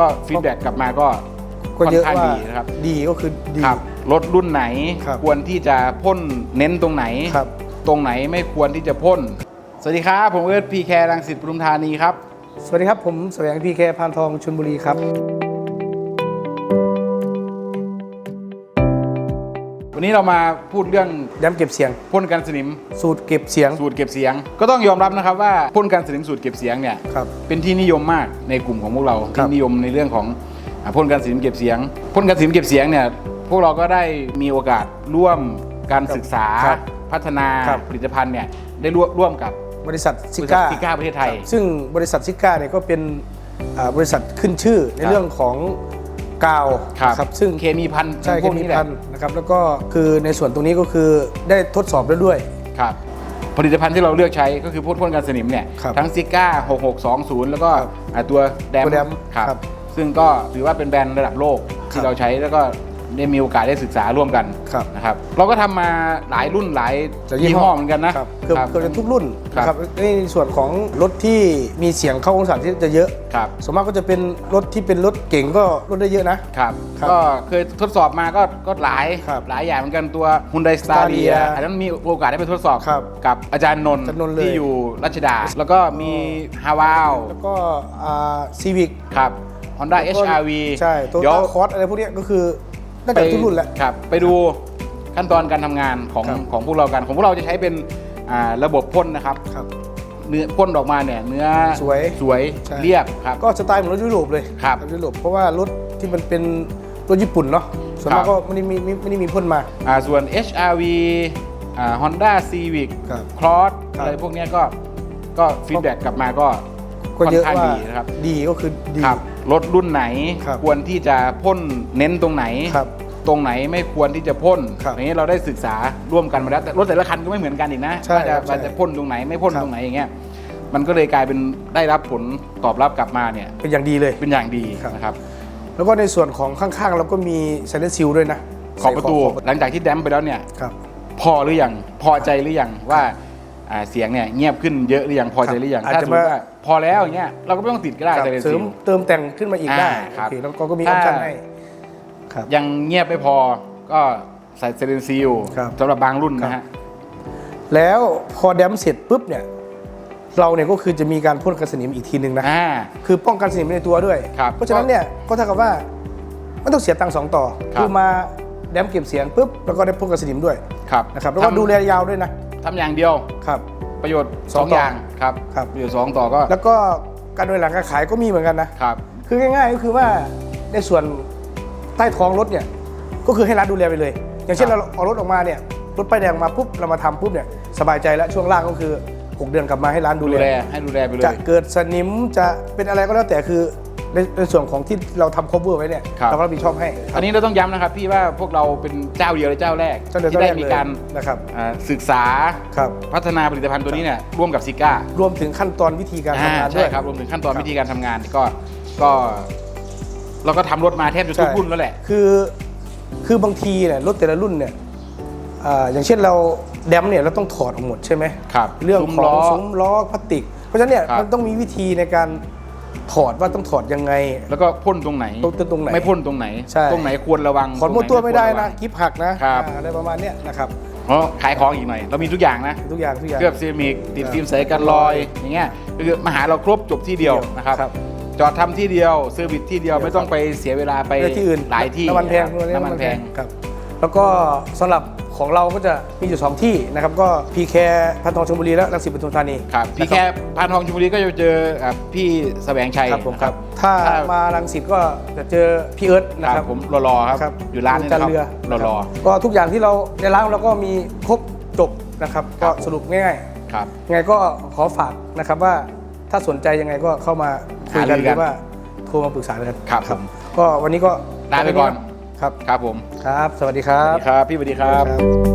ก็ฟีดแบ็กกลับมาก็ก็เยอะค่อนข้างว่าดีนะครับดีก็คือดี ครับรถรุ่นไหนครับควรที่จะพ่นเน้นตรงไหน ครับ ตรงไหนไม่ควรที่จะพ่น สวัสดีครับ ผมเอิร์ธพีแครังสิตปทุมธานีครับ สวัสดีครับ ผมแสวงพีแคพานทองชลบุรีครับ วันนี้เรามาพูดเรื่องย้ำเก็บเสียง พ่นกันสนิม สูตรเก็บเสียง สูตรเก็บเสียง ก็ต้องยอมรับนะครับว่าพ่นกันสนิมสูตรเก็บเสียงเนี่ยครับ เป็นที่นิยมมากในกลุ่มของพวกเราครัที่บนิยมในเรื่องของอ่าพ่นกันสนิมเก็บเสียงพ่นกันสนิมเก็บเสียงเนี่ยพวกเราก็ได้มีโอกาสร่วมการศึกษาครับพัฒนาครับผลิตภัณฑ์เนี่ยได้ร่วมร่วมกับบริษัทซิก้าซิก้าประเทศไทย ซึ่งบริษัทซิก้าเนี่ยก็เป็นอ่าบริษัทขึ้นชื่อในครับเรื่องของ กาวครับนะครับซึ่งเคมีพันธุ์ใช่พเควกมีนี้แหละพันธุ์นะครับแล้วก็คือในส่วนตรงนี้ก็คือได้ทดสอบแล้วด้วย ครับผลิตภัณฑ์ที่เราเลือกใช้ก็คือพ่นพ่นกันสนิมเนี่ยครับทั้งซิก้า6620 แล้วก็ครับอ่าตัวแดมตัวแดมครับครับ ซึ่งก็ถือว่าเป็นแบรนด์ระดับโลกครัที่บเราใช้แล้วก็ ได้มีโอกาสได้ศึกษาร่วมกันครับนะครับ เราก็ทำมาหลายรุ่นหลายยี่ห้อเหมือนกันนะครับเกือบครับเกือบจะทุกรุ่นครับนะครับในส่วนของรถที่มีเสียงเข้าองศาที่จะเยอะครับส่วนมากก็จะเป็นรถที่เป็นรถเก่งก็รถได้เยอะนะครับครับก็เคยทดสอบมาก็ก็หลายครับหลายอย่างเหมือนกันตัว Hyundai Staria Staria อันนั้นมีโอกาสได้ไปทดสอบครับกับอาจารย์นนท์อาจารย์นนท์เลยที่อยู่รัชดา แล้วก็มีฮาวาวแล้วก็ซีวิกครับ Honda HRV ใช่ตัวเดี๋ยวต้าคอร์สอะไรพวกเนี้ยก็คือ น่าจะทุกรุ่นแหละครับ ไปดูขั้นตอนการทำงานของครับ ของพวกเรากัน ของพวกเราจะใช้เป็นอ่าระบบพ่นนะครับ ครับ เนื้อพ่นออกมาเนี่ยเนื้อสวยสวยใช่ เรียบครับ ก็สไตล์เหมือนรถยุโรปเลยครับถยุโรปเพราะว่ารถที่มันเป็นรถญี่ปุ่นเนาะส่วนมากครับก็ไม่ได้มีไม่ไม่ได้มีพ่นมา อ่าส่วน HRV อ่า Honda Civic ครับ Cross ครับ อะไรพวกเนี้ยก็ก็ฟีดแบ็กกลับมาก็ก็ค่อนเยอะข้างว่าดีนะครับ ดีก็คือดี ครับ รถรุ่นไหนครับควรที่จะพ่นเน้นตรงไหน ครับตรงไหนไม่ควรที่จะพ่นครับอย่างนี้เราได้ศึกษาร่วมกันมาแล้วแต่รถแต่ละคันก็ไม่เหมือนกันอีกนะใช่ว่าจะครับว่าจะพ่นตรงไหนไม่พ่นครับ ตรงไหนอย่างเงี้ยมันก็เลยกลายเป็นได้รับผลตอบรับกลับมาเนี่ยเป็นอย่างดีเลย เป็นอย่างดีครับ นะครับ แล้วก็ในส่วนของข้างๆ เราก็มีไซเลนซิลด้วยนะขอบประตูใส่ขอบหลังจากที่แดมไปแล้วเนี่ย ครับ พอหรือยังพอใจหรือยังว่า อ่าเสียงเนี่ยเงียบขึ้นเยอะหรือยังพอใจหรือยังอาจถ้าจะสมมติมาว่าพอแล้วอย่างเงี้ยเราก็ไม่ต้องติดก็ได้ครับแต่เสริมเติมแต่งขึ้นมาอีกได้ครัโอบเคแล้วก็ก็มีอถ้า อปชั่นให้ครับ ยังเงียบไม่พอก็ใส่เซเลนซิลครับสำหรับบางรุ่นนะฮะแล้วพอแดมเสร็จปุ๊บเนี่ยเราเนี่ยก็คือจะมีการพ่นกันสนิมอีกทีหนึ่งนะ อ่า คือป้องกันสนิมในตัวด้วย ครับเพราะฉะนั้นเนี่ยก็เท่ากับว่าไม่ต้องเสียตังค์สองต่อครับคือมาแดมเก็บเสียงปุ๊บแล้วก็ได้พ่นกันสนิมด้วยครับนะครับแล้วก็ทำดูแลยาวด้วยนะ ทำอย่างเดียว ครับ ประโยชน์สสอองงต่อออย่างครับครับ ประโยชน์สองต่อก็แล้วก็การโดยหลังการขายก็มีเหมือนกันนะ ครับ คือง่ายๆก็คือว่าในส่วนใต้ท้องรถเนี่ยก็คือให้ร้านดูแลไปเลย อย่างเช่นครัเราบ เอารถออกมาเนี่ยรถป้ายแดงมาปุ๊บเรามาทำปุ๊บเนี่ยสบายใจแล้วช่วงล่างก็คือ 6 เดือนกลับมาให้ร้านดูดูแลแลให้ดูแลไปเลจะย เกิดสนิมจะเป็นอะไรก็แล้วแต่คือ ในในส่วนของที่เราทำ cover ไว้เนี่ยครับ เราก็รับผิดชอบให้อันนี้เราต้องย้ำนะครับพี่ว่าพวกเราเป็นเจ้าเดียวและเจ้าแรกเจ้าเดียวที่ได้เจ้าแรกมีเลยการนะครับอ่าศึกษาครับ พัฒนาผลิตภัณฑ์ตัวนี้เนี่ยร่วมกับซิก้ารวมถึงขั้นตอนวิธีการทำงานด้ใช่วย ครับรวมถึงขั้นตอนครับ วิธีการทำงานก็ก็ เราก็ทำรถมาแทบจะทุกใช่รุ่นแล้วแหละ คือคือบางทีเนี่ยรถแต่ละรุ่นเนี่ยอ่าอย่างเช่นเราแดมเนี่ยเราต้องถอดออกหมดใช่ไหมครับเรื่องซุ้มของล้อซุ้มล้อพลาสติก เพราะฉะนั้นเนี่ยครับ มันต้องมีวิธีในการ ถอดว่าต้องถอดยังไง แล้วก็พ่นตรงไหนตรงตรงไหน ไม่พ่นตรงไหน ใช่ ตรงไหนควรระวังถอดหมดรตัวงหไม่ได้ควรนะระวังกิฟหักนะครับ อ่าอะไรประมาณเนี้ยนะครับเพราะขายของอีกหน่อย เรามีทุกอย่างนะ ทุกอย่างทุกอย่าง เคลือบเซรามิกติดฟิล์มใสกันรอยอย่างเงี้ยคือมาหาเราครบจบที่เดียวที่เดียวนะครับครับ จอดทำที่เดียวเซอร์วิสที่เดียวไม่ต้องไปเสียเวลาไปไปที่อื่นหลายที่น้ำมันแพงน้ำมันแพง ครับ แล้วก็สำหรับ ของเราก็จะมีอยู่สองที่นะครับก็พีแคพันทองชลบุรีและรังสิตปทุมธานีครับพี่แค่พานทองชลบุรีก็จะเจออะพี่แสวงชัยครับผมนะครับถ้ามารังสิตก็จะเจอพี่เอิร์ธนะคครัรับบ ผมรอๆครับครับอยู่ร้านนี้จันะนครับเรือรอ ก็ทุกอย่างที่เราในร้านเราก็มีครบจบนะครับครัก็บ สรุปง่ายๆครับ ๆยังไงก็ขอฝากนะครับว่าถ้าสนใจยังไงก็เข้ามาคุยกันหารือหกันรือว่าโทรมาปรึกษากันครับผมก็วันนี้ก็ลาไปก่อน ครับ ครับผม ครับ สวัสดีครัสวับสดีครับ พี่สวัสดีครับครับ